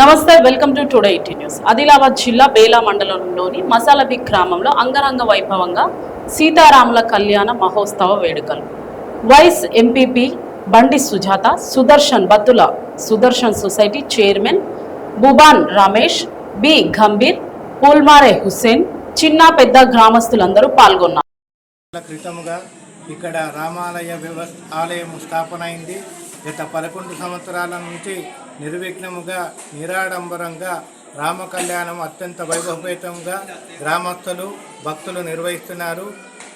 నమస్తే welcome to today ET news. Adilabad జిల్లా బేలా మండలంలోని మసాలబి గ్రామంలో అంగరంగ వైభవంగా సీతారాముల కళ్యాణ మహోత్సవ వేడుకలు. Vice MPP Bandi Sujatha Sudarshan Battula Sudarshan society chairman Buban Ramesh B Gambhir Pulmare Hussain చిన్న పెద్ద గ్రామస్తులందరూ పాల్గొన్నారు. క్రితముగా ఇక్కడ రామాలయ వ్యవస్థ ఆలయం స్థాపన అయింది. గత పదకొండు సంవత్సరాల నుంచి నిర్విఘ్నముగా నిరాడంబరంగా రామ కళ్యాణం అత్యంత వైభవపేతంగా గ్రామస్తులు భక్తులు నిర్వహిస్తున్నారు.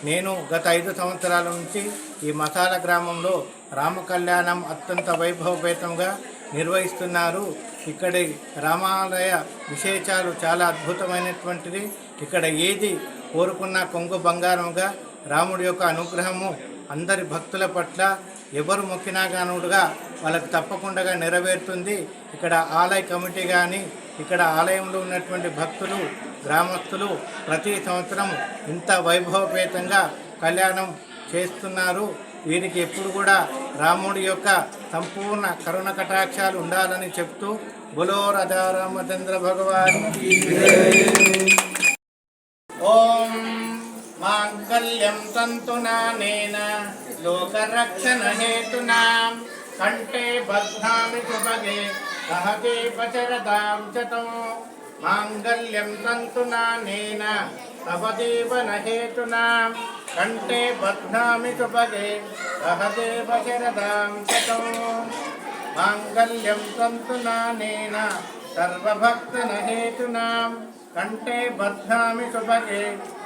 నేను గత ఐదు సంవత్సరాల నుంచి ఈ మసాల గ్రామంలో రామ కళ్యాణం అత్యంత వైభవపేతంగా నిర్వహిస్తున్నారు. ఇక్కడి రామాలయ విశేషాలు చాలా అద్భుతమైనటువంటిది. ఇక్కడ ఏది కోరుకున్న కొంగు బంగారంగా రాముడి యొక్క అనుగ్రహము అందరి భక్తుల పట్ల ఎవరు మొక్కినా కానుడుగా వాళ్ళకి తప్పకుండా నెరవేరుతుంది. ఇక్కడ ఆలయ కమిటీ కానీ ఇక్కడ ఆలయంలో ఉన్నటువంటి భక్తులు గ్రామస్తులు ప్రతి సంవత్సరం ఇంత వైభవపేతంగా కళ్యాణం చేస్తున్నారు. వీరికి ఎప్పుడు కూడా రాముడి యొక్క సంపూర్ణ కరుణ కటాక్షాలు ఉండాలని చెప్తూ బులో రాధారామచంద్ర భగవాన్ మాంగళ్యం తంతునానేన లోకరక్షణ హేతునా కంఠే బధ్నామి సుభగే సహగే పచరదాం చతో. మాంగళ్యం తంతునానేన తవ జీవన హేతునా కంఠే బధ్నామి సుభగే సహగే పచరదాం చతో. మాంగళ్యం తంతునానేన సర్వభక్తన హేతునాం కంఠే బధ్నామి సుభగే సహదేవ శరదాం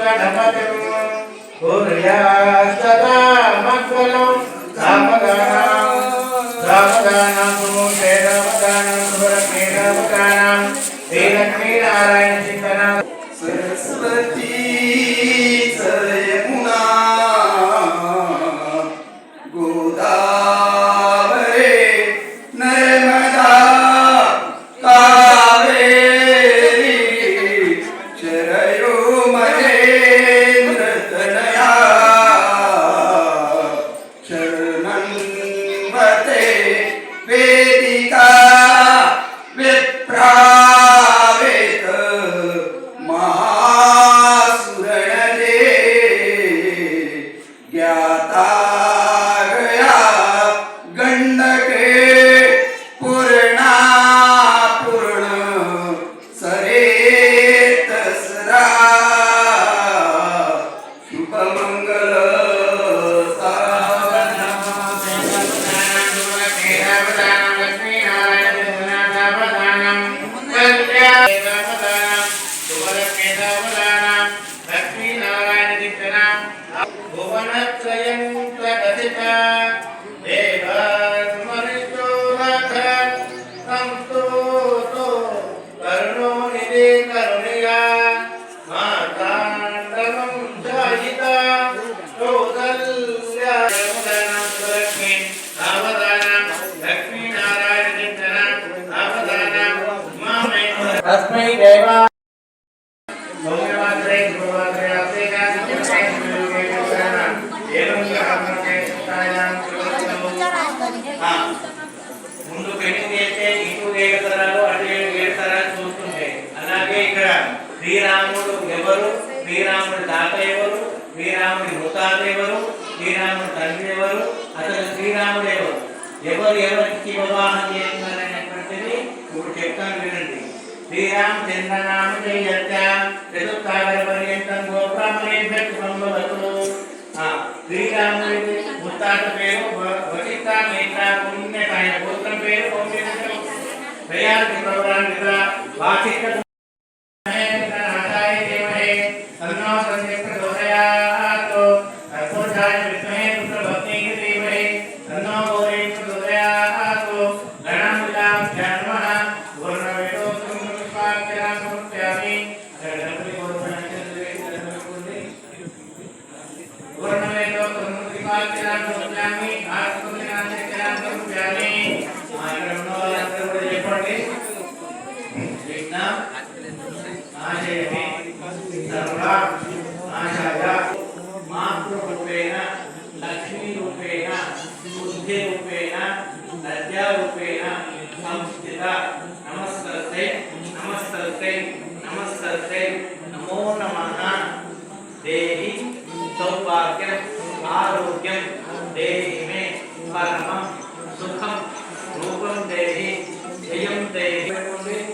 गणपतिं कुर्यास्तदा मङ्गलं रामगानां रामगानां सुमूर्ते रामगानां सुभरते रामगानां श्रीलक्ष्मीनारायणचिन्तनां सरस्वती सरयमु மாத்திரையன் శ్రీరాముడు ఎవరు? శ్రీరాముడు తాత ఎవరు? శ్రీరాముడి ముతాత ఎవరు? శ్రీరాముడు తండ్రి ఎవరు? అతను శ్రీరాముడు ఎవరు? ఎవరు ఎవరికి వివాహం చేస్తున్నారనేటువంటిది ఇప్పుడు చెప్తాను వినండి. శ్రీరామ చంద్రనామ చేయత్య చతుర్థాగర పర్యంతం గోప్రామేభ్యత్ సంభవతు శ్రీరాముడి ముత్తాత పేరు వసిత మిత్ర పుణ్యత ఆయన పుత్రం పేరు ప్రయాణ स्वास्थ्य आरोग्यम देहि मे परमं सुखम रूपम देहि जयम देहि।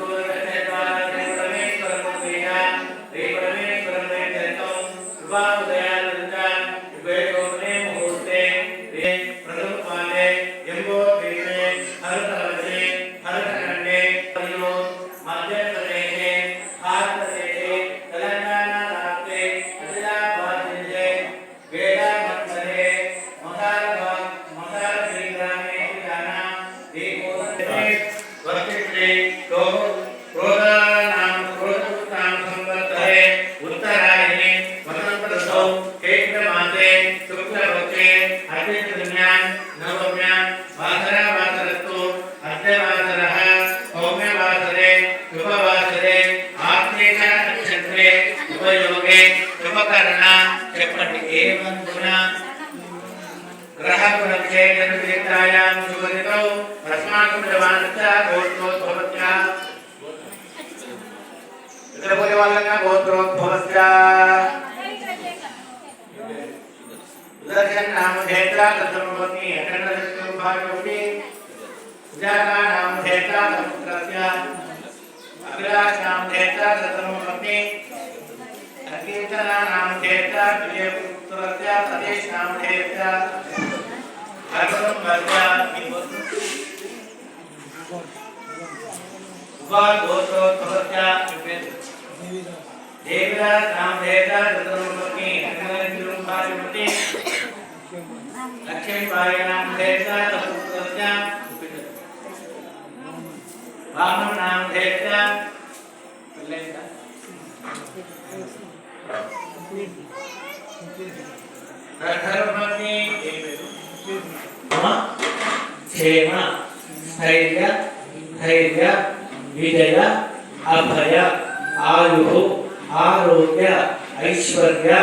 अर्धवासरः सौम्यवासरे शुभवासरे आत्मेषक्षत्रे उपयोगे शुभकर्ण చెప్పండి ఏమందున గ్రహగుణక్షే జనచేతాయాం శుభదితౌ తస్మాకం జవానత గోత్రోద్భవస్య ఇక్కడ పోయే వాళ్ళంగా గోత్రోద్భవస్య ఉదర్శన్ నామ క్షేత్ర కథం భవతి అఖండ దృష్టం భాగవతి उजाकानां धेता तमुत्रस्य अग्राक्षां धेता ततमपत्नी अकीर्तनानां धेता प्रियपुत्रस्य तदेशां धेता भगवं वर्या उपगोत्रोत्तरस्य देवराजां धेता ततमपत्नी अग्राक्षां पारिपति लक्ष्मीपायणां धेता तमुत्रस्य राम नाम देता क्षेम स्थैर्य धैर्य विजय अभय आयु आरोग्य ऐश्वर्य